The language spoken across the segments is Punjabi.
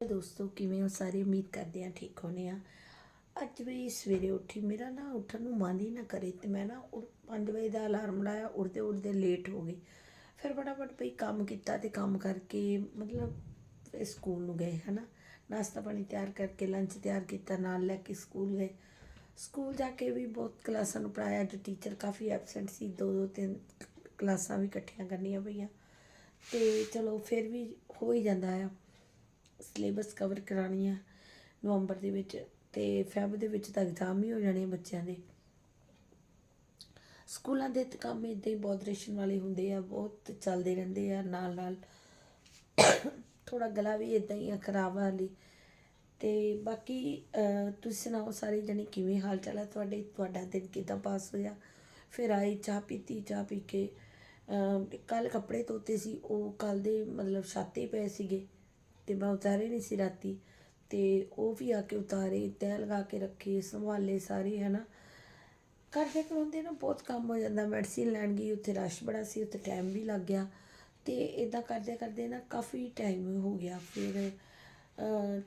ਦੋਸਤੋ, ਕਿਵੇਂ ਹੋ? ਸਾਰੇ ਉਮੀਦ ਕਰਦੇ ਆ ਠੀਕ ਹੋਣੇ ਆ। ਅੱਜ ਵੀ ਸਵੇਰੇ ਉੱਠੀ, ਮੇਰਾ ਨਾ ਉੱਠਣ ਨੂੰ ਮਨ ਹੀ ਨਾ ਕਰੇ ਤੇ ਮੈਂ ਨਾ 5 ਵਜੇ ਦਾ ਅਲਾਰਮ ਲਾਇਆ ਉੱਠਦੇ ਉੱਠਦੇ ਲੇਟ ਹੋ ਗਈ। ਫਿਰ ਫਟਾਫਟ ਭਈ ਕੰਮ ਕੀਤਾ ਤੇ ਕੰਮ ਕਰਕੇ ਮਤਲਬ ਸਕੂਲ ਨੂੰ ਗਏ, ਹਨਾ। ਨਾਸ਼ਤਾ ਪਾਣੀ ਤਿਆਰ ਕਰਕੇ ਲੰਚ ਤਿਆਰ ਕੀਤਾ, ਨਾਲ ਲੈ ਕੇ ਸਕੂਲ ਗਏ। ਸਕੂਲ ਜਾ ਕੇ ਵੀ ਬਹੁਤ ਕਲਾਸਾਂ ਨੂੰ ਪੜਾਇਆ ਅੱਜ ਟੀਚਰ ਕਾਫੀ ਐਬਸੈਂਟ ਸੀ, ਦੋ ਦੋ, ਤਿੰਨ ਕਲਾਸਾਂ ਵੀ ਇਕੱਠੀਆਂ ਕਰਨੀਆਂ ਪਈਆਂ। ਤੇ ਚਲੋ ਫਿਰ ਵੀ ਹੋ ਹੀ ਜਾਂਦਾ ਆ। ਸਿਲੇਬਸ ਕਵਰ ਕਰਾਉਣੀ ਆ ਨਵੰਬਰ ਦੇ ਵਿੱਚ ਤੇ ਫੈਬ ਦੇ ਵਿੱਚ ਤਾਂ ਐਗਜ਼ਾਮ ਹੀ ਹੋ ਜਾਣੇ ਆ ਬੱਚਿਆਂ ਦੇ। ਸਕੂਲਾਂ ਦੇ ਕੰਮ ਇਦਾਂ ਹੀ ਬਹੁਤ ਰੇਸ਼ਨ ਵਾਲੇ ਹੁੰਦੇ ਆ, ਬਹੁਤ ਚੱਲਦੇ ਰਹਿੰਦੇ ਆ ਨਾਲ ਨਾਲ। ਥੋੜਾ ਗਲਾ ਵੀ ਇਦਾਂ ਹੀ ਆ ਖਰਾਬ ਹਾਲੀ। ਤੇ ਬਾਕੀ ਤੁਸੀਂ ਸੁਣਾਓ ਸਾਰੇ ਜਣੇ ਕਿਵੇਂ ਹਾਲ ਚਾਲ ਹੈ ਤੁਹਾਡੇ? ਤੁਹਾਡਾ ਦਿਨ ਕਿਦਾਂ ਪਾਸ ਹੋਇਆ? ਫਿਰ ਆਈ ਚਾਹ ਪੀਤੀ, ਚਾਹ ਪੀ ਕੇ ਕੱਲ ਕੱਪੜੇ ਧੋਤੇ ਸੀ, ਉਹ ਕੱਲ ਦੇ ਮਤਲਬ ਛਾਤੇ ਪਏ ਸੀਗੇ। ਤੇ ਮੈਂ ਉਤਾਰੇ ਨਹੀਂ ਸੀ ਰਾਤੀ। ਤੇ ਉਹ ਵੀ ਆ ਕੇ ਉਤਾਰੇ ਤੈਅ ਲਗਾ ਕੇ ਰੱਖੇ, ਸੰਭਾਲੇ ਸਾਰੇ, ਹਨਾ। ਕਰਦੇ ਕਰਾਉਂਦੇ ਨਾ ਬਹੁਤ ਕੰਮ ਹੋ ਜਾਂਦਾ। ਮੈਡੀਸਿਨ ਲੈਣ ਗਈ, ਉੱਥੇ ਰਸ਼ ਬੜਾ ਸੀ, ਉੱਥੇ ਟਾਈਮ ਵੀ ਲੱਗ ਗਿਆ। ਤੇ ਇਦਾਂ ਕਰਦੇ ਕਰਦੇ ਨਾ ਕਾਫੀ ਟਾਈਮ ਹੋ ਗਿਆ। ਫਿਰ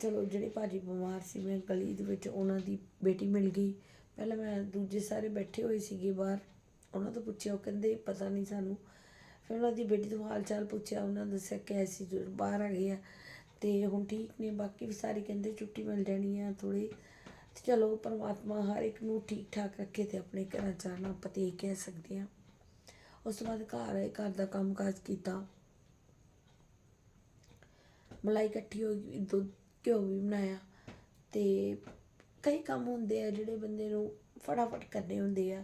ਚਲੋ ਜਿਹੜੇ ਭਾਜੀ ਬਿਮਾਰ ਸੀ, ਮੈਂ ਗਲੀ ਦੇ ਵਿੱਚ ਉਹਨਾਂ ਦੀ ਬੇਟੀ ਮਿਲ ਗਈ। ਪਹਿਲਾਂ ਮੈਂ ਦੂਜੇ ਸਾਰੇ ਬੈਠੇ ਹੋਏ ਸੀਗੇ ਬਾਹਰ। ਉਹਨਾਂ ਤੋਂ ਪੁੱਛਿਆ, ਉਹ ਕਹਿੰਦੇ ਪਤਾ ਨਹੀਂ ਸਾਨੂੰ। ਫਿਰ ਉਹਨਾਂ ਦੀ ਬੇਟੀ ਤੋਂ ਹਾਲ ਚਾਲ ਪੁੱਛਿਆ, ਉਹਨਾਂ ਦੱਸਿਆ ਕਿ ਐਸੀ ਬਾਹਰ ਆ ਗਏ ਆ ਤੇ ਹੁਣ ਠੀਕ ਨੇ, ਬਾਕੀ ਵੀ ਸਾਰੇ ਕਹਿੰਦੇ ਛੁੱਟੀ ਮਿਲ ਜਾਣੀ ਆ ਥੋੜੀ ਤੇ ਚਲੋ ਪਰਮਾਤਮਾ ਹਰ ਇੱਕ ਨੂੰ ਠੀਕ ਠਾਕ ਰੱਖੇ ਤੇ ਆਪਣੇ ਘਰਾਂ ਜਾਣਾ ਆਪਾਂ ਤੇ ਕਹਿ ਸਕਦੇ ਆ। ਉਸ ਤੋਂ ਬਾਅਦ ਘਰ ਆਏ ਘਰ ਦਾ ਕੰਮ ਕਾਜ ਕੀਤਾ। ਮਲਾਈ ਇਕੱਠੀ ਹੋ ਗਈ, ਦੁੱਧ, ਘਿਓ ਵੀ ਬਣਾਇਆ। ਤੇ ਕਈ ਕੰਮ ਹੁੰਦੇ ਆ ਜਿਹੜੇ ਬੰਦੇ ਨੂੰ ਫਟਾਫਟ ਕਰਨੇ ਹੁੰਦੇ ਆ।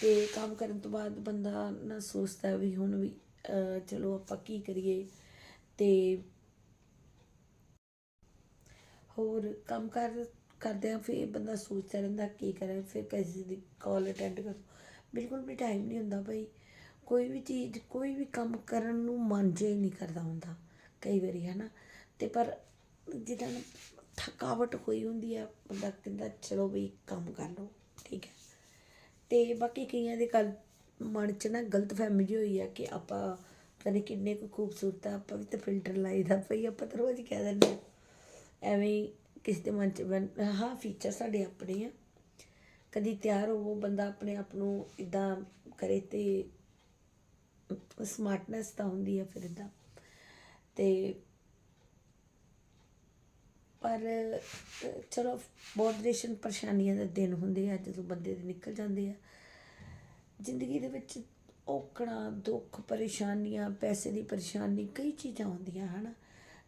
ਤੇ ਕੰਮ ਕਰਨ ਤੋਂ ਬਾਅਦ ਬੰਦਾ ਨਾ ਸੋਚਦਾ ਵੀ ਹੁਣ ਵੀ ਚਲੋ ਆਪਾਂ ਕੀ ਕਰੀਏ। ਤੇ ਹੋਰ ਕੰਮ ਕਰ ਕਰਦਿਆਂ ਫਿਰ ਬੰਦਾ ਸੋਚਦਾ ਰਹਿੰਦਾ ਕੀ ਕਰਾਂ, ਫਿਰ ਕਿਸੇ ਦੀ ਕਾਲ ਅਟੈਂਡ ਕਰ, ਬਿਲਕੁਲ ਵੀ ਟਾਈਮ ਨਹੀਂ ਹੁੰਦਾ ਭਾਈ ਕੋਈ ਵੀ ਚੀਜ਼, ਕੋਈ ਵੀ ਕੰਮ ਕਰਨ ਨੂੰ ਮਨ ਜੇ ਨਹੀਂ ਕਰਦਾ ਹੁੰਦਾ, ਕਈ ਵਾਰੀ ਹੈ ਨਾ ਤੇ ਪਰ ਜਿੱਦਾਂ ਥਕਾਵਟ ਹੋਈ ਹੁੰਦੀ ਹੈ ਬੰਦਾ ਕਹਿੰਦਾ, ਚਲੋ ਵੀ ਕੰਮ ਕਰ ਲਓ, ਠੀਕ ਹੈ। ਤੇ ਬਾਕੀ ਕਈਆਂ ਦੇ ਗੱਲ ਮਨ 'ਚ ਨਾ ਗਲਤ ਫਹਿਮੀ ਜੀ ਹੋਈ ਆ ਕਿ ਆਪਾਂ ਪਤਾ ਨਹੀਂ ਕਿੰਨੇ ਕੁ ਖੂਬਸੂਰਤ ਆ, ਆਪਾਂ ਵੀ ਤਾਂ ਫਿਲਟਰ ਲਾਈਦਾ ਪਈ ਆਪਾਂ ਤਾਂ ਰੋਜ਼ ਕਹਿ ਦਿੰਦੇ ਐਵੇਂ ਹੀ ਕਿਸੇ ਦੇ ਮਨ 'ਚ ਹਾਂ ਫੀਚਰ ਸਾਡੇ ਆਪਣੇ ਆ। ਕਦੀ ਤਿਆਰ ਹੋਵੋ, ਬੰਦਾ ਆਪਣੇ ਆਪ ਨੂੰ ਇਦਾਂ ਕਰੇ ਤੇ ਸਮਾਰਟਨੈਸ ਤਾਂ ਹੁੰਦੀ ਆ ਫਿਰ ਇਦਾਂ ਤੇ ਪਰ ਚਲੋ, ਬਹੁਤ ਰੇਸ਼ਨ ਪਰੇਸ਼ਾਨੀਆਂ ਦੇ ਦਿਨ ਹੁੰਦੇ ਆ, ਜਦੋਂ ਬੰਦੇ ਦੇ ਨਿਕਲ ਜਾਂਦੇ ਆ। ਜ਼ਿੰਦਗੀ ਦੇ ਵਿੱਚ ਔਕੜਾਂ, ਦੁੱਖ, ਪਰੇਸ਼ਾਨੀਆਂ, ਪੈਸੇ ਦੀ ਪਰੇਸ਼ਾਨੀ, ਕਈ ਚੀਜ਼ਾਂ ਹੁੰਦੀਆਂ, ਹਨ।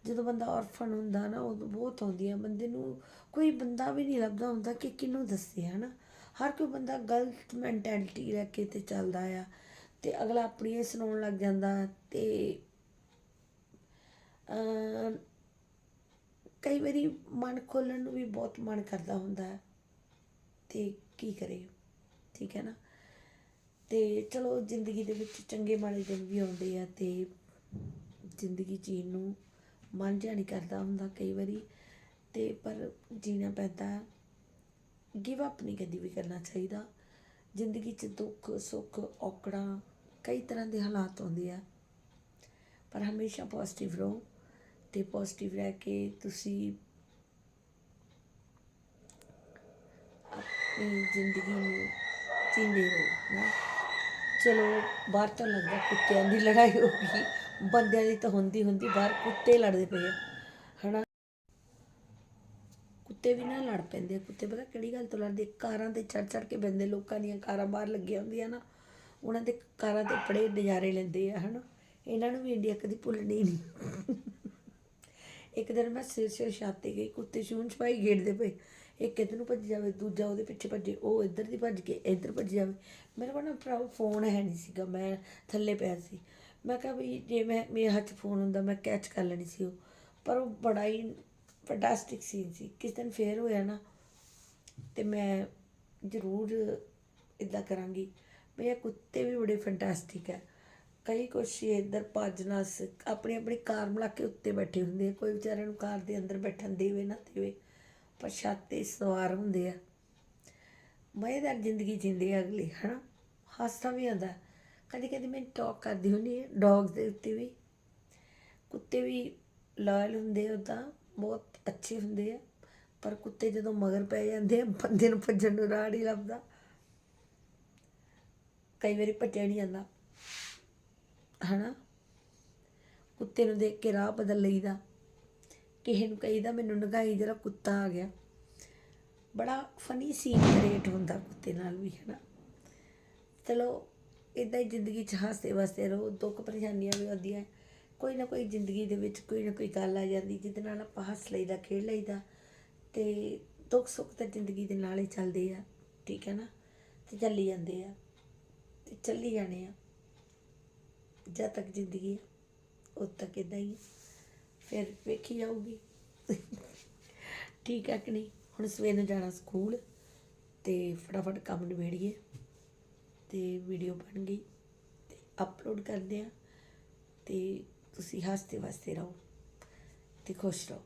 ਜਦੋਂ ਬੰਦਾ ਔਰਫਨ ਹੁੰਦਾ ਨਾ ਉਦੋਂ ਬਹੁਤ ਆਉਂਦੀਆਂ ਬੰਦੇ ਨੂੰ ਕੋਈ ਬੰਦਾ ਵੀ ਨਹੀਂ ਲੱਭਦਾ ਹੁੰਦਾ ਕਿ ਕਿਹਨੂੰ ਦੱਸੇ, ਹਨਾ? ਹਰ ਕੋਈ ਬੰਦਾ ਗਲਤ ਮੈਂਟੈਲਿਟੀ ਲੈ ਕੇ ਤੇ ਚੱਲਦਾ ਆ ਤੇ ਅਗਲਾ ਆਪਣੀਆਂ ਹੀ ਸੁਣਾਉਣ ਲੱਗ ਜਾਂਦਾ ਤੇ ਕਈ ਵਾਰੀ ਮਨ ਖੋਲਣ ਨੂੰ ਵੀ ਬਹੁਤ ਮਨ ਕਰਦਾ ਹੁੰਦਾ ਹੈ। ਤੇ ਕੀ ਕਰੇ? ਠੀਕ ਹੈ ਨਾ? ਤੇ ਚਲੋ ਜ਼ਿੰਦਗੀ ਦੇ ਵਿੱਚ ਚੰਗੇ ਮਾੜੇ ਦਿਨ ਵੀ ਆਉਂਦੇ ਆ ਤੇ ਜ਼ਿੰਦਗੀ ਜੀਣ ਨੂੰ ਮਨ ਜਿਹਾ ਨਹੀਂ ਕਰਦਾ ਹੁੰਦਾ ਕਈ ਵਾਰੀ। ਤੇ ਪਰ ਜੀਣਾ ਪੈਂਦਾ ਗਿਵ ਅਪ ਨਹੀਂ ਕਦੀ ਵੀ ਕਰਨਾ ਚਾਹੀਦਾ। ਜ਼ਿੰਦਗੀ 'ਚ ਦੁੱਖ, ਸੁੱਖ, ਔਕੜਾਂ ਕਈ ਤਰ੍ਹਾਂ ਦੇ ਹਾਲਾਤ ਆਉਂਦੇ ਆ। ਪਰ ਹਮੇਸ਼ਾ ਪੋਜ਼ਿਟਿਵ ਰਹੋ ਤੇ ਪੋਜ਼ਿਟਿਵ ਰਹਿ ਕੇ ਤੁਸੀਂ ਆਪਣੀ ਜ਼ਿੰਦਗੀ ਨੂੰ ਜੀਂਦੇ ਰਹੋ ਨਾ ਚਲੋ, ਬਾਹਰ ਤਾਂ ਲੱਗਦਾ ਕੁੱਤਿਆਂ ਦੀ ਲੜਾਈ ਹੋ ਗਈ। ਬੰਦਿਆਂ ਦੀ ਤਾਂ ਹੁੰਦੀ ਹੁੰਦੀ ਬਾਹਰ ਕੁੱਤੇ ਲੜਦੇ ਪਏ ਆ, ਹਨਾ? ਕੁੱਤੇ ਵੀ ਨਾ ਲੜ ਪੈਂਦੇ ਆ, ਕੁੱਤੇ ਪਤਾ ਕਿਹੜੀ ਗੱਲ ਤੋਂ ਲੜਦੇ ਕਾਰਾਂ ਤੇ ਚੜ ਚੜ ਕੇ ਬੰਦੇ ਲੋਕਾਂ ਦੀਆਂ ਕਾਰਾਂ ਬਾਹਰ ਲੱਗੀਆਂ ਹੁੰਦੀਆਂ ਨਾ, ਉਹਨਾਂ ਦੇ ਕਾਰਾਂ ਤੇ ਬੜੇ ਨਜ਼ਾਰੇ ਲੈਂਦੇ ਆ, ਹਨਾ? ਇਹਨਾਂ ਨੂੰ ਵੀ ਇੰਡੀਆ ਕਦੀ ਭੁੱਲਣੀ ਨਹੀਂ। ਇੱਕ ਦਿਨ ਮੈਂ ਸਿਰ ਸਿਰ ਛਾਤੀ ਗਈ, ਕੁੱਤੇ ਸ਼ੂਨ ਛਪਾਈ ਗੇੜਦੇ ਪਏ। ਇੱਕ ਇੱਧਰ ਨੂੰ ਭੱਜ ਜਾਵੇ, ਦੂਜਾ ਉਹਦੇ ਪਿੱਛੇ ਭੱਜੇ, ਉਹ ਇੱਧਰ ਦੀ ਭੱਜ ਕੇ ਇੱਧਰ ਭੱਜ ਜਾਵੇ। ਮੇਰੇ ਕੋਲ ਨਾ ਭਰਾ ਫੋਨ ਹੈ ਨਹੀਂ ਸੀਗਾ, ਮੈਂ ਥੱਲੇ ਪਿਆ ਸੀ। ਮੈਂ ਕਿਹਾ ਵੀ ਜੇ ਮੈਂ, ਮੇਰੇ ਹੱਥ 'ਚ ਫੋਨ ਹੁੰਦਾ, ਮੈਂ ਕੈਚ ਕਰ ਲੈਣੀ ਸੀ ਉਹ। ਪਰ ਉਹ ਬੜਾ ਹੀ ਫੈਂਟਾਸਟਿਕ ਸੀਨ ਸੀ। ਕਿਸ ਦਿਨ ਫੇਰ ਹੋਇਆ ਨਾ, ਤੇ ਮੈਂ ਜ਼ਰੂਰ ਇਦਾਂ ਕਰਾਂਗੀ। ਵੀ ਕੁੱਤੇ ਵੀ ਬੜੇ ਫੈਂਟਾਸਟਿਕ ਹੈ। ਕਈ ਕੁਛ ਇੱਧਰ ਭੱਜਣਾ ਸਿੱਖ ਆਪਣੀ ਆਪਣੀ ਕਾਰ ਮਲਾ ਕੇ ਉੱਤੇ ਬੈਠੇ ਹੁੰਦੇ ਆ। ਕੋਈ ਵਿਚਾਰੇ ਨੂੰ ਕਾਰ ਦੇ ਅੰਦਰ ਬੈਠਣ ਦੇਵੇ ਨਾ ਦੇਵੇ, ਪਰ ਛੱਤ ਤੇ ਸਵਾਰ ਹੁੰਦੇ ਆ। ਮਜ਼ੇਦਾਰ ਜ਼ਿੰਦਗੀ ਜਿੰਦੇ ਆ ਅਗਲੇ, ਹਨਾ? ਹਾਸਾ ਵੀ ਆਉਂਦਾ। ਕਦੀ ਕਦੀ ਮੈਂ ਟਾਕ ਕਰਦੀ ਹੁੰਦੀ ਹਾਂ ਡੌਗਸ ਦੇ ਉੱਤੇ ਵੀ। ਕੁੱਤੇ ਵੀ ਲਾਇਲ ਹੁੰਦੇ ਆ ਤਾਂ ਬਹੁਤ ਅੱਛੇ ਹੁੰਦੇ ਆ। ਪਰ ਕੁੱਤੇ ਜਦੋਂ ਮਗਰ ਪੈ ਜਾਂਦੇ ਆ, ਬੰਦੇ ਨੂੰ ਭੱਜਣ ਨੂੰ ਰਾਹ ਨਹੀਂ ਲੱਭਦਾ। ਕਈ ਵਾਰੀ ਭੱਜਿਆ ਨਹੀਂ ਜਾਂਦਾ। ਹਨਾ? ਕੁੱਤੇ ਨੂੰ ਦੇਖ ਕੇ ਰਾਹ ਬਦਲ ਲਈਦਾ। ਕਿਸੇ ਨੂੰ ਕਹੀਦਾ, ਮੈਨੂੰ ਨਗਾਈ ਜਰਾ ਕੁੱਤਾ ਆ ਗਿਆ। ਬੜਾ ਫਨੀ ਸੀਨ ਕ੍ਰੀਏਟ ਹੁੰਦਾ ਕੁੱਤੇ ਨਾਲ ਵੀ, ਹਨਾ? ਚਲੋ ਇਦਾਂ ਹੀ ਜ਼ਿੰਦਗੀ 'ਚ ਹਾਸੇ ਵਾਸਤੇ ਰਹੋ, ਦੁੱਖ ਪਰੇਸ਼ਾਨੀਆਂ ਵੀ ਆਉਂਦੀਆਂ। ਕੋਈ ਨਾ ਕੋਈ ਜ਼ਿੰਦਗੀ ਦੇ ਵਿੱਚ ਕੋਈ ਨਾ ਕੋਈ ਗੱਲ ਆ ਜਾਂਦੀ, ਜਿਹਦੇ ਨਾਲ ਆਪਾਂ ਹੱਸ ਲਈਦਾ, ਖੇਡ ਲਈਦਾ ਤੇ ਦੁੱਖ ਸੁੱਖ ਤਾਂ ਜ਼ਿੰਦਗੀ ਦੇ ਨਾਲ ਹੀ ਚੱਲਦੇ ਆ, ਠੀਕ ਹੈ ਨਾ? ਤੇ ਚੱਲੀ ਜਾਂਦੇ ਆ, ਤੇ ਚੱਲੀ ਜਾਣੇ ਆ। ਜਦ ਤੱਕ ਜ਼ਿੰਦਗੀ ਹੈ ਉਦ ਤੱਕ ਇਦਾਂ ਹੀ ਫਿਰ ਵੇਖੀ ਜਾਊਗੀ। ਠੀਕ ਹੈ ਕਿ ਨਹੀਂ? ਹੁਣ ਸਵੇਰ ਨੂੰ ਜਾਣਾ ਸਕੂਲ ਤੇ ਫਟਾਫਟ ਕੰਮ ਨਿਬੇੜੀਏ। ਤੇ ਵੀਡੀਓ ਬਣ ਗਈ ਤੇ ਅਪਲੋਡ ਕਰਦੇ ਆ ਤੇ ਤੁਸੀਂ ਹੱਸਦੇ ਵਸਦੇ ਰਹੋ ਤੇ ਖੁਸ਼ ਰਹੋ।